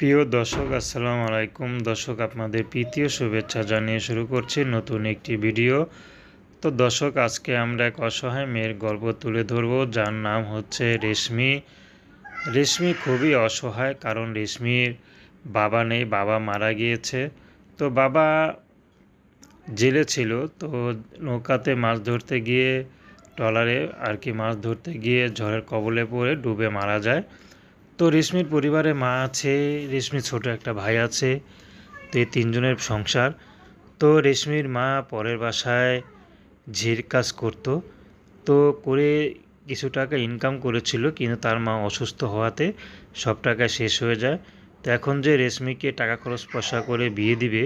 প্রিয় দর্শক, আসসালামু আলাইকুম। দর্শক, আপনাদের প্রীতীয় শুভেচ্ছা জানিয়ে শুরু করছি নতুন একটি ভিডিও। তো দর্শক, আজকে আমরা এক অসহায় মেয়ের গল্প তুলে ধরব, যার নাম হচ্ছে রেশমি। রেশমি খুবই অসহায়, কারণ রেশমির বাবা নেই, বাবা মারা গিয়েছে। তো বাবা জেলে ছিল, তো নৌকাতে মাছ ধরতে গিয়ে ট্রলারে আর কি মাছ ধরতে গিয়ে ঝড়ের কবলে পড়ে ডুবে মারা যায়। তো রেশমির পরিবারে মা আছে, রেশমির ছোট একটা ভাই আছে, তো এই তিনজনের সংসার। তো রেশমির মা পরের বাসায় ঝির কাজ করতো, তো করে কিছু টাকা ইনকাম করেছিল, কিন্তু তার মা অসুস্থ হওয়াতে সব টাকা শেষ হয়ে যায়। তো এখন যে রেশমিকে টাকা খরচ পয়সা করে বিয়ে দিবে,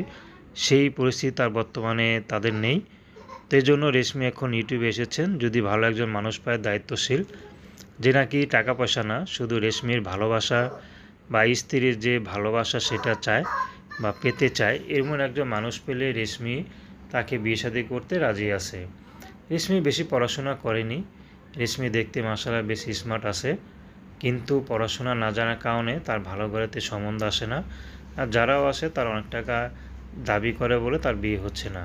সেই পরিস্থিতি তার বর্তমানে তাদের নেই। তো জন্য রেশমি এখন ইউটিউবে এসেছেন, যদি ভালো একজন মানুষ পায়, দায়িত্বশীল। যে নাকি টাকা পয়সা না, শুধু রেশমির ভালোবাসা বা স্ত্রীর যে ভালোবাসা সেটা চায় বা পেতে চায়, এমন একজন মানুষ পেলে রেশমি তাকে বিয়ে শাদী করতে রাজি আছে। রেশমি বেশি পড়াশোনা করেনি। রেশমি দেখতে মাসালা বেশি স্মার্ট আছে। কিন্তু পড়াশোনা না জানার কারণে তার ভালো ঘরেতে সম্বন্ধ আসে না। আর যারাও আসে তার অনেক টাকা দাবি করে বলে তার বিয়ে হচ্ছে না।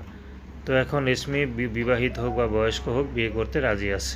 তো এখন রেশমি বিবাহিত হোক বা বয়স্ক হোক বিয়ে করতে রাজি আছে।